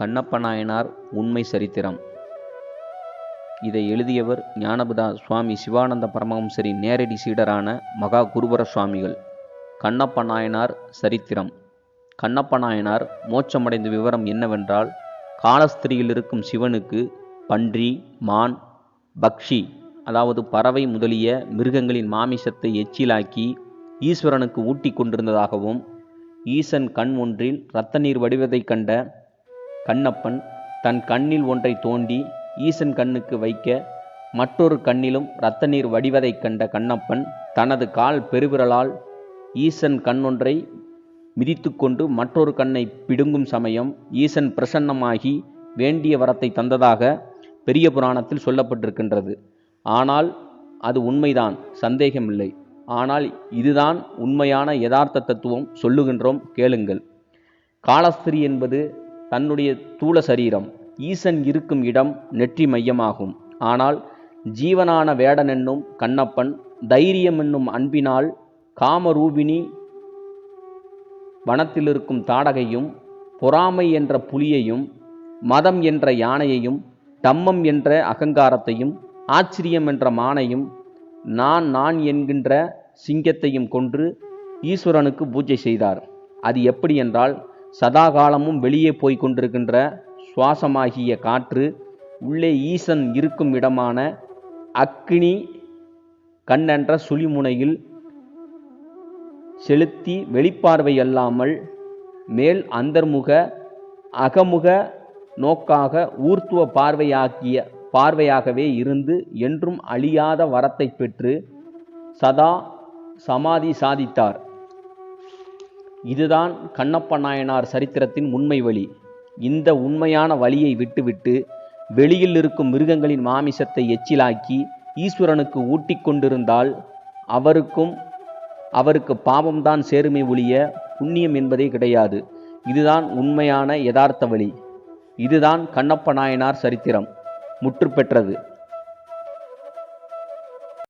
கண்ணப்ப நாயனார் உண்மை சரித்திரம். இதை எழுதியவர் ஞானபுதா சுவாமி சிவானந்த பரமஹம்சரின் நேரடி சீடரான மகா குருபர சுவாமிகள். கண்ணப்ப நாயனார் சரித்திரம். கண்ணப்ப நாயனார் மோட்சமடைந்த விவரம் என்னவென்றால் காலஸ்திரியில் இருக்கும் சிவனுக்கு பன்றி மான் பக்ஷி அதாவது பறவை முதலிய மிருகங்களின் மாமிசத்தை எச்சிலாக்கி ஈஸ்வரனுக்கு ஊட்டி கொண்டிருந்ததாகவும் ஈசன் கண் ஒன்றில் இரத்த நீர் வடிவதைக் கண்ட கண்ணப்பன் தன் கண்ணில் ஒன்றை தோண்டி ஈசன் கண்ணுக்கு வைக்க மற்றொரு கண்ணிலும் இரத்த நீர் வடிவதைக் கண்ட கண்ணப்பன் தனது கால் பெருவிரலால் ஈசன் கண்ணொன்றை மிதித்துக்கொண்டு மற்றொரு கண்ணை பிடுங்கும் சமயம் ஈசன் பிரசன்னமாகி வேண்டிய வரத்தை தந்ததாக பெரிய புராணத்தில் சொல்லப்பட்டிருக்கின்றது. ஆனால் அது உண்மைதான் சந்தேகமில்லை. ஆனால் இதுதான் உண்மையான யதார்த்த தத்துவம் சொல்லுகின்றோம் கேளுங்கள். காலஸ்திரி என்பது தன்னுடைய தூள சரீரம் ஈசன் இருக்கும் இடம் நெற்றி மையமாகும். ஆனால் ஜீவனான வேடன் என்னும் கண்ணப்பன் தைரியம் என்னும் அன்பினால் காமரூபிணி வனத்திலிருக்கும் தாடகையும் பொறாமை என்ற புலியையும் மதம் என்ற யானையையும் தம்மம் என்ற அகங்காரத்தையும் ஆச்சரியம் என்ற மானையும் நான் நான் என்கின்ற சிங்கத்தையும் கொன்று ஈஸ்வரனுக்கு பூஜை செய்தார். அது எப்படி என்றால் சதாகாலமும் வெளியே போய்க் கொண்டிருக்கின்ற சுவாசமாகிய காற்று உள்ளே ஈசன் இருக்கும் இடமான அக்னி கண்ணென்ற சுழிமுனையில் செலுத்தி வெளிப்பார்வை அல்லாமல் மேல் அந்தர்முக அகமுக நோக்காக ஊர்த்துவ பார்வையாக்கிய பார்வையாகவே இருந்து என்றும் அழியாத வரத்தை பெற்று சதா சமாதி சாதித்தார். இதுதான் கண்ணப்ப நாயனார் சரித்திரத்தின் உண்மை வழி. இந்த உண்மையான வழியை விட்டுவிட்டு வெளியில் இருக்கும் மிருகங்களின் மாமிசத்தை எச்சிலாக்கி ஈஸ்வரனுக்கு ஊட்டி கொண்டிருந்தால் அவருக்கும் அவருக்கு பாவம்தான் சேருமை ஒழிய புண்ணியம் என்பதே கிடையாது. இதுதான் உண்மையான யதார்த்த வழி. இதுதான் கண்ணப்ப நாயனார் சரித்திரம். முற்று பெற்றது.